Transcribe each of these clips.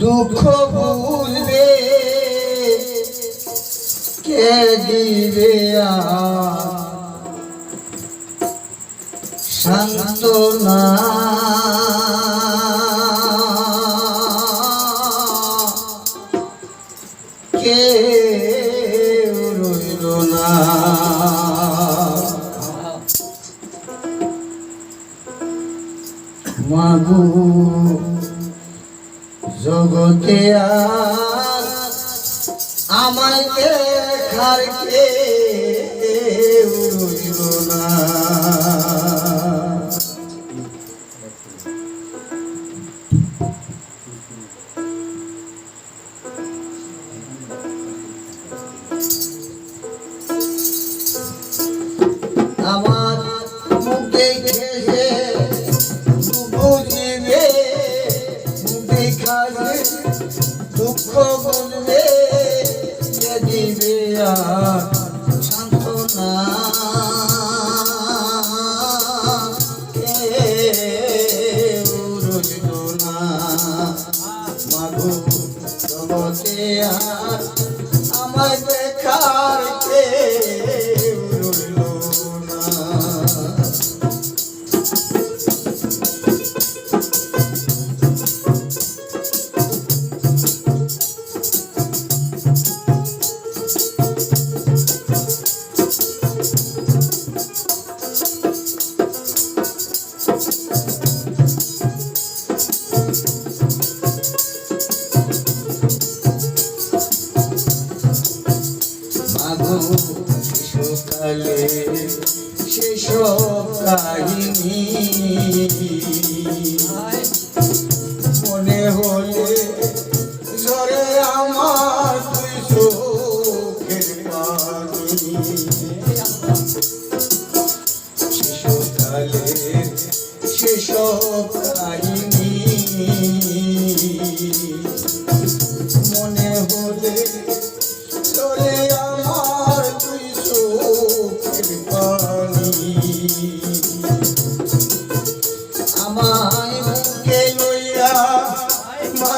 দুঃখ বুঝবে কে দিবে সান্তনা কে রইল না? মাগু জগতে আমায় দেখার না। দেখাবে দুঃখ বুঝবে দিবে আর শিশুকালে সেসব কাহিনী। মনে হলে ঝরে আমার তুই চোখের পানি। শিশুকালে সেসব কাহিনী। মনে হলে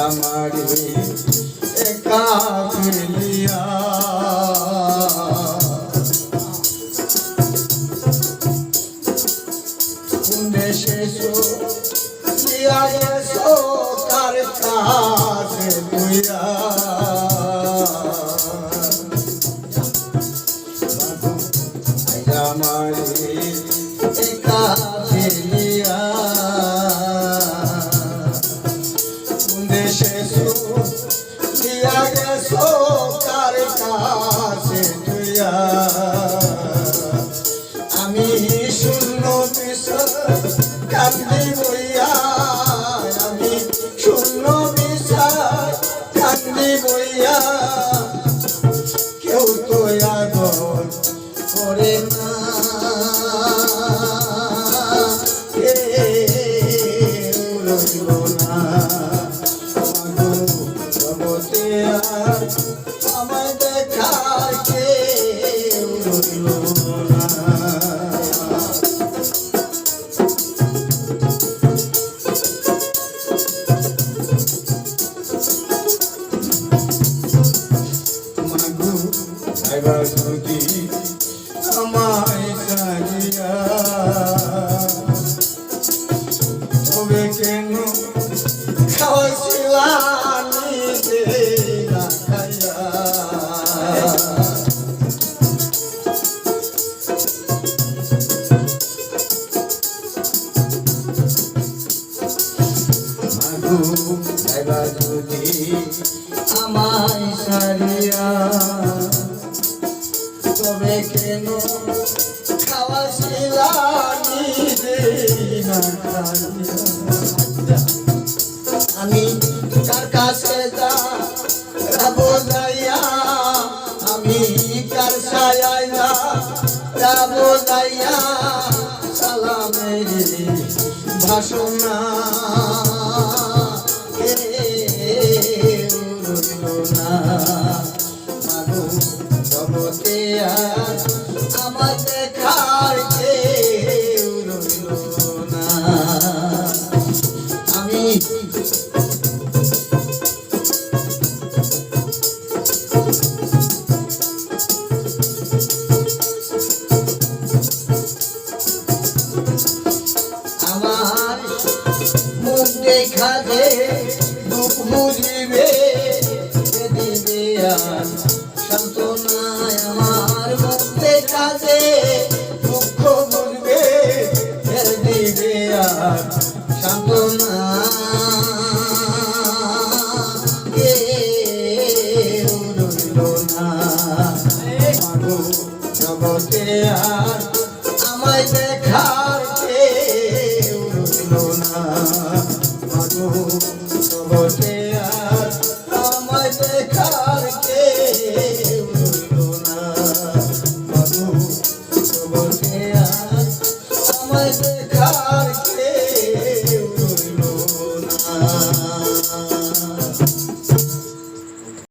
আমারে একা ফেলিয়া শেষো দিয়া গেছো কার কাছে তুইয়া আমারে কান্দি কেউ তো আগর করে না। রইল না। জগতে যাইবা যদি তবে কেন খাওয়া আমি কার কাছে যা যাইয়া আমি কার ছায়ায় যা রাবো যাইয়া সালামের ভাষণা আর আমার দেখার কেউ না। আমি আমার মুখ দেখা যে দুঃখ বুঝিবে। জগতে আর আমায় দেখার কেউ রইল না? মাগো জগতে